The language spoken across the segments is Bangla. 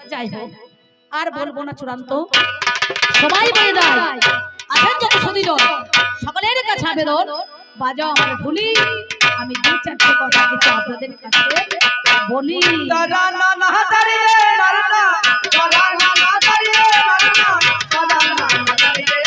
যাই হোক আর বলব না চূড়ান্ত। সবাই বলে যায়। আছেন যত সকলের কাছে আবেদন। বাজাও আমার ভুলি। আমি দু চারটে কথা কিছু আপনাদের কাছে বলি। দাদা না। না দাঁড়ি মারনা দাদা না। না দাঁড়ি মারনা দাদা না না। দাঁড়ি রে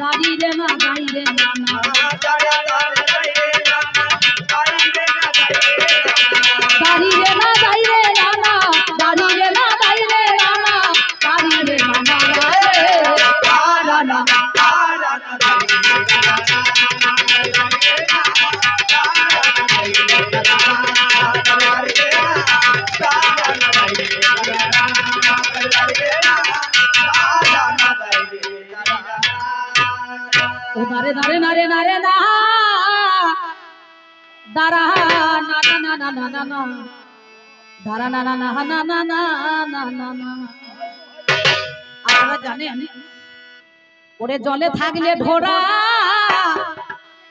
Body them up. ও দাঁড়ে দাঁড়ে নারে নারে না দাঁড়া না না না না না না দাঁড়া না না না না না না না না না আপনারা জানেন ওরে জলে থাকলে ঢোরা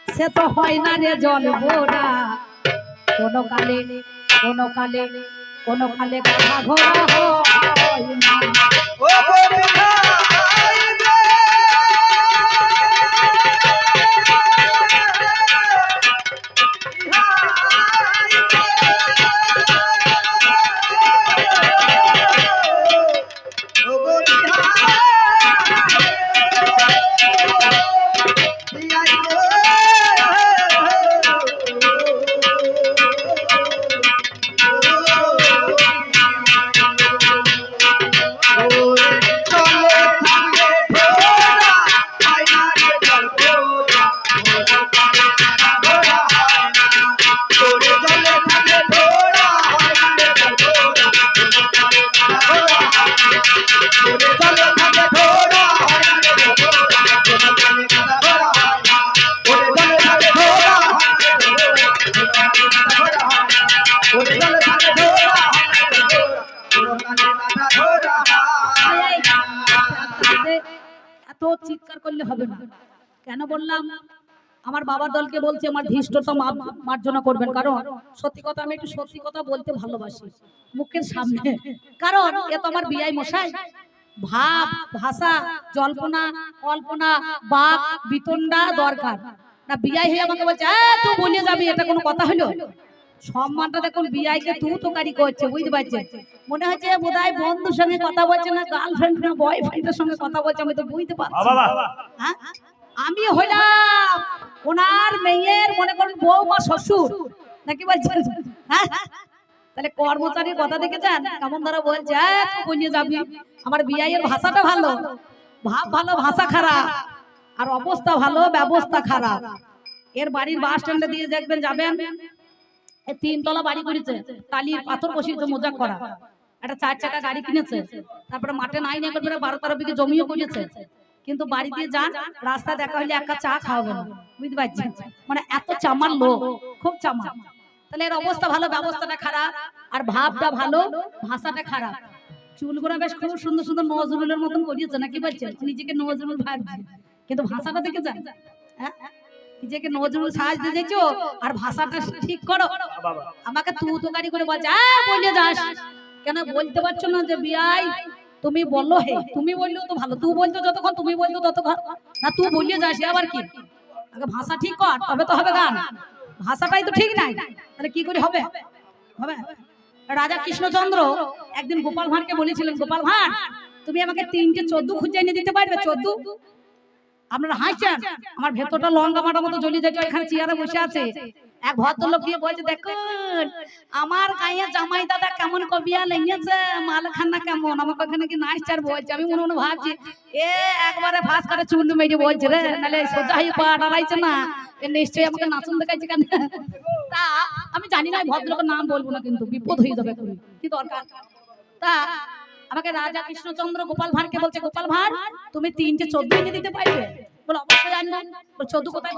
সে তো হয় না রে জল ভোরা কোনো কালে কোনো কালে কোনো কালে কথা ঘোরা হয় না এত চিৎকার করলে হবে না। কেন বললাম? আমার বাবার দলকে বলছে আমার ধৃষ্টতা মা- মার্জনা করবেন। কারণ সত্যি কথা আমি একটু সত্যি কথা বলতে ভালোবাসি মুখের সামনে। কারণ এ তো আমার বিয়াই মশাই। ভাব ভাষা জল্পনা কল্পনা বাক বিতন্ডা দরকার। না বিয়াই হয়ে আমাকে বলছে "এ, তুই বলে যাবি এটা কোনো কথা হলো? সম্মানটা দেখুন বিয়াইকে তু তোকারি করছে বুঝতে পারছেন? মনে হচ্ছে বোধহয় বন্ধুর সঙ্গে কথা বলছে না গার্লফ্রেন্ড না বয়ফ্রেন্ডের সঙ্গে কথা বলছে আমি তো বুঝতে পারছি। হ্যাঁ? আমি হইলাম ওনার মেয়ের মনে করেন বউ বা শ্বশুর। নাকি বলছেন? হ্যাঁ? তাহলে কর্মচারীর কথা দেখেছেন? কেমন ধরা বলছে "এই, তুই বলিয়ে যাবি। আমার বিয়াইয়ের ভাষাটা ভালো। ভাব ভালো ভাষা খারাপ। আর অবস্থা ভালো ব্যবস্থা খারাপ। এর বাড়ির বাস স্ট্যান্ডে দিয়ে দেখবেন যাবেন। তিনতলা বাড়ি করেছে টালির পাথর বসিয়েছে মজা করা। একটা চার চাকা গাড়ি কিনেছে, তারপরে মাঠে নাই না করে বারো তেরো বিঘে জমিও করেছে। কিন্তু বাড়ি দিয়ে যান রাস্তা দেখা হলে একটা চা খাওয়াবে না বুঝতে পারছেন মানে এত চামার লোক, খুব চামার তাহলে এর অবস্থা ভালো, ব্যবস্থাটা খারাপ, আর ভাবটা ভালো, ভাষাটা খারাপ। চুলগুলো বেশ খুব সুন্দর সুন্দর নজরুলের মতন করিয়েছে, নাকি বলছেন? নিজেকে নজরুল ভাবছে। কিন্তু ভাষাটা দেখে যান হ্যাঁ? নিজেকে নজরুল সাজ দিয়েছ আর ভাষাটা ঠিক করো। আমাকে তু তো গাড়ি করে বলছে বলে যাস। কেন বলতে পারছ না যে বিয়াই তুমি বলল হে তুমি বললেও তো ভালো। তুই বলতো যতক্ষণ তুমি বলতো ততক্ষণ। না তুই বলিয়ে যাস আবার কি? আগে ভাষা ঠিক কর তবে তো হবে গান। ভাষাটাই তো ঠিক নাই। তাহলে কি করে হবে? হবে? রাজা কৃষ্ণচন্দ্র একদিন গোপাল ভাঁড়কে বলেছিলেন গোপাল ভাঁড় তুমি আমাকে তিনটে চোদ্দ খুঁজে এনে দিতে পারবে? চোদ্দ? আপনারা হাসছেন আমার ভেতরটা লঙ্কা মাটার মতো জ্বলিয়ে যাচ্ছে এখানে চেয়ারে বসে আছে। এক ভদ্রলোক গিয়ে বলছে দেখুন আমার গায়ে জামাই দাদা কেমন কবিয়া লেগেছে? মালখানা কেমন? আমাকে ওখানে কি নাচটার বলছে। আমি মনে মনে ভাবছি এ একবারে ফাঁস করে চুল মেরে বলছে রে নাহলে সোজা হয়ে পা দাঁড়াইছে না। এ নিশ্চয়ই আমাকে নাচন দেখাইছে কেন? তা আমি জানি না ভদ্রলোকের নাম বলব না কিন্তু বিপদ হয়ে যাবে কি দরকার? তা আমাকে রাজা কৃষ্ণচন্দ্র গোপাল ভাঁড়কে বলছে, গোপাল ভাঁড়, তুমি তিনটে চোদ্দ এনে দিতে পারবে? বলে, অবশ্যই কোথায়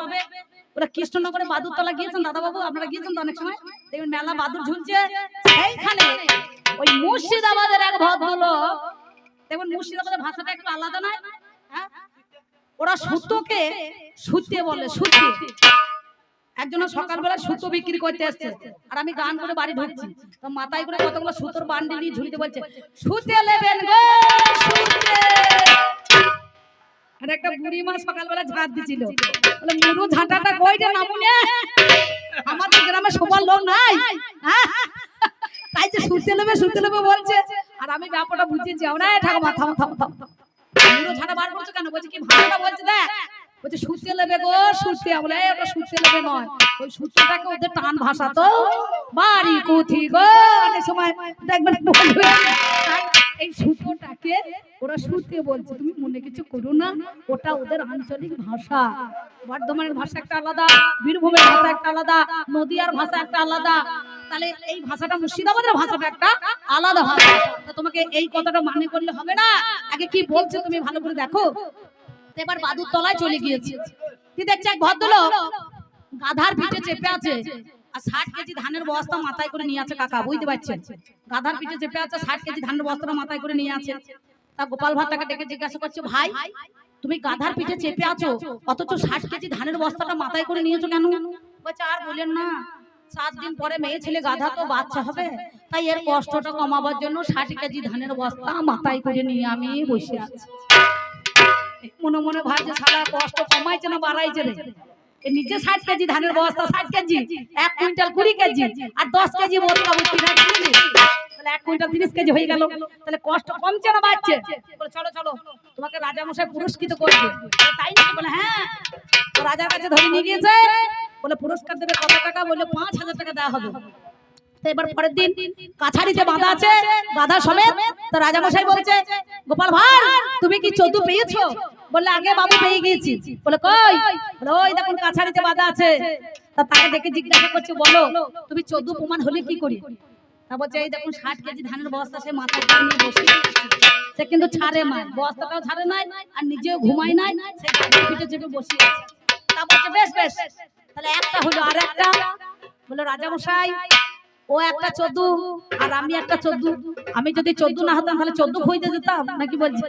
ওরা কৃষ্ণনগরে বাদুর গিয়েছেন গিয়েছেন মেলা বাদুর ঝুলছে। ওই মুর্শিদাবাদের এক মুর্শিদাবাদের ভাষাটা একটু আলাদা নয় হ্যাঁ? ওরা সুতোকে সুতে বলে, সুতে। একজন সকালবেলা সুতো বিক্রি করতে এসছে আর আমি গান করে বাড়ি ঢুকছি। তো মাথায় করে কতগুলো সুতোর বান্ডিল নিয়ে ঝুলিতে বলছে সুতে নেবেন গো সুতে! আর একটা বুড়ি মা সকালবেলা ঝাঁট দিছিল। বলে মুরু ঝাঁটাটা কইটা নামুনে আমাদের গ্রামে সবার লোক নাই। হ্যাঁ? তাই যে শুতে নেবে শুতে নেবে বলছে। আর আমি ব্যাপারটা বুঝেছি। আমরা ঠাকুমা থাম থাম থাম মুরো ঝাঁটা বার করছ কেন? বলছে কি ভালোটা বলছে দেখ। বলছে শুতে নেবে গো শুতে বলে ওটা শুতে নেবে নয়। ওই সূত্রটাকে ওদের টান ভাষা তো বাড়ি কুথি গো? অনেক সময় দেখবেন বলবে এই সূত্রটাকে ওরা শুতে বলছে, তুমি মনে কিছু করো না, ওটা ওদের আঞ্চলিক ভাষা। বর্ধমানের ভাষা একটা আলাদা, বীরভূমের ভাষা একটা আলাদা, নদিয়ার ভাষা একটা আলাদা। তাহলে এই ভাষাটা মুর্শিদাবাদের ভাষাটা একটা আলাদা ভাষা। তোমাকে এই কথাটা মানে করলে হবে না? আগে কি বলছে তুমি ভালো করে দেখো। এবার বাদুর তলায় চলে গিয়েছে। কি দেখছে এক ভদ্রলোক? গাধার পিঠে চেপে আছে। আর ষাট কেজি ধানের বস্তা মাথায় করে নিয়ে আছে কাকা, বুঝতে পারছেন? গাধার পিঠে চেপে আছে, ষাট কেজি ধানের বস্তাটা মাথায় করে নিয়ে আছে। তা গোপাল ভাতাকে ডেকে জিজ্ঞাসা করছে, ভাই, তুমি গাধার পিঠে চেপে আছো? অথচ ষাট কেজি ধানের বস্তাটা মাথায় করে নিয়েছো কেন? বলছে, আর বলেন না, সাত দিন পরে মেয়ে ছেলে গাধা তো বাচ্চা হবে। তাই এর কষ্টটা কমাবার জন্য ষাট কেজি ধানের বস্তা মাথায় করে নিয়ে আমি বসে আছি। মনে মনে ভাবছে সারা কষ্ট কমাইছে না বাড়াইছে এ নিজে ষাট কেজি ধানের বস্তা, ষাট কেজি, এক কুইন্টাল কুড়ি কেজি আর দশ কেজি না এক কুইন্টাল তিরিশ কেজি হয়ে গেল। তাহলে কষ্ট কমছে না বাড়ছে। চলো চলো, তোমাকে রাজা মশাই পুরস্কৃত করবে। তাই বলে হ্যাঁ। রাজার কাছে ধরে নিয়ে গিয়েছে। বলে, পুরস্কার দেবে কত টাকা? বলে পাঁচ হাজার টাকা দেওয়া হবে। তো এবার পরের দিন কাছারিতে বাঁধা আছে গাধা সমেত তো রাজামশাই বলছে গোপাল ভাই তুমি কি চোদ্দ পেয়েছ? বললে আগে বাবু পেয়ে গিয়েছি বলে কই? বলে ওই দেখুন কাছারিতে বাঁধা আছে। তা তাকে দেখে জিজ্ঞাসা করছে বলো তুমি চোদ্দ প্রমাণ হলে কি করি? তা বলছে এই দেখুন ষাট কেজি ধানের বস্তা সে মাথায় নিয়ে বসে সে কিন্তু ছাড়ে নাই বস্তাটাও ছাড়ে নাই আর নিজেও ঘুমায় নাই সে পিঠে চেপে বসে আছে। তা বলছে বেশ বেশ তাহলে একটা হলো আর একটা। বলে রাজামশাই ও একটা চোদ্দ আর আমি একটা চোদ্দ। আমি যদি চোদ্দ না হতাম, তাহলে চোদ্দ খুঁজতে যেতাম, নাকি বলছি?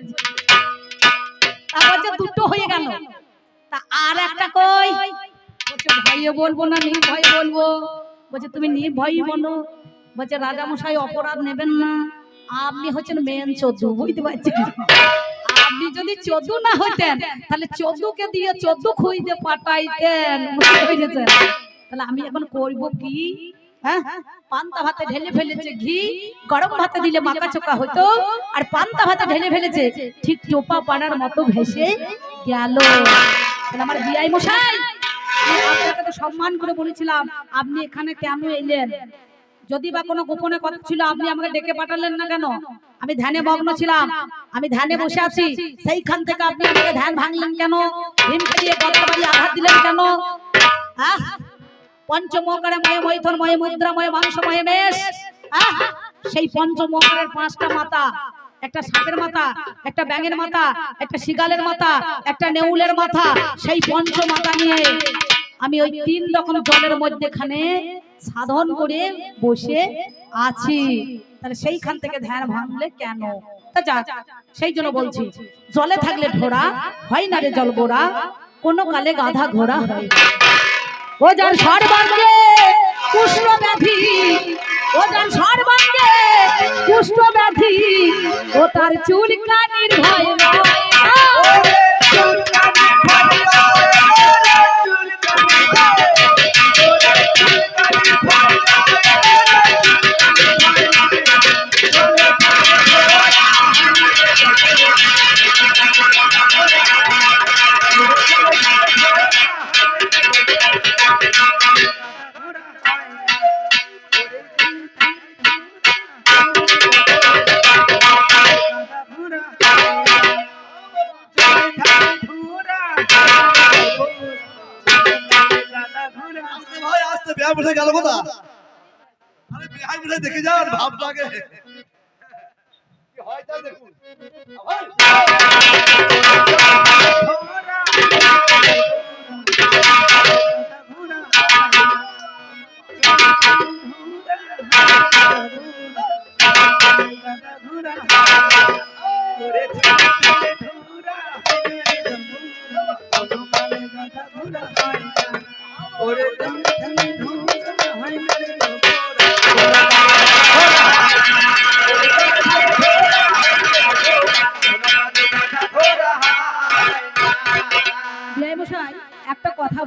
তারপর দুটো হয়ে গেল। তা আর একটা কই? বলছে বলব না, নির্ভয়ে বলব। বলছে, তুমি নির্ভয়ই বলো। বলছে, রাজামশাই, অপরাধ নেবেন না। আপনি হচ্ছেন মেন চোদ্দ। বুঝতে পারছেন আপনি যদি চোদ্দ না হইতেন, তাহলে চোদ্দকে দিয়ে চোদ্দ খুঁজতে পাঠাইতেন। তাহলে আমি এখন করব কি? হ্যাঁ? পান্তা ভাতে ঢেলে ফেলেছে ঘি, গরম ভাতে দিলে মাকা চোকা হতো, আর পান্তা ভাতে ঢেলে ফেলেছে ঠিক টোপা পাড়ার মতো ভেসে গেল। আমার বিআই মশাই আপনাকে তো সম্মান করে বলেছিলাম, আপনি এখানে কেন এলেন? যদি বা কোনো গোপনে কথা ছিল, আপনি আমাকে ডেকে পাঠালেন না কেন? আমি ধ্যানে মগ্ন ছিলাম, আমি ধ্যানে বসে আছি, সেইখান থেকে আপনি আমাকে ধ্যান ভাঙলেন কেন? ভীমকে দিয়ে গলার আঘাত দিলেন কেন? আহ! পঞ্চমকারে ময়ে মৈথন ময়ে মুদ্রা ময়ে মাংস ময়ে মেষ সেই পঞ্চমকারের পাঁচটা মাথা। একটা সাপের মাথা, একটা ব্যাঙের মাথা, একটা শিগালের মাথা, একটা নেউলের মাথা, সেই পঞ্চ মাথা নিয়ে আমি ওই তিন রকম জলের মধ্যেখানে সাধন করে বসে আছি। তাহলে সেইখান থেকে ধ্যান ভাঙলে কেন? সেই জন্য বলছি, জলে থাকলে ঘোড়া, হয় না রে জল গোড়া কোনো কালে গাধা ঘোড়া হয়। ও যার সর্বাঙ্গে কুষ্ঠ ব্যাধি ও যার সর্বাঙ্গে কুষ্ঠ ব্যাধি ও তার চুল কানির ভয় ভাই আসতে বিহার বসে গেল কোথা আরে বিহার বসে দেখে যান ভাব লাগে হয় তাই দেখুন।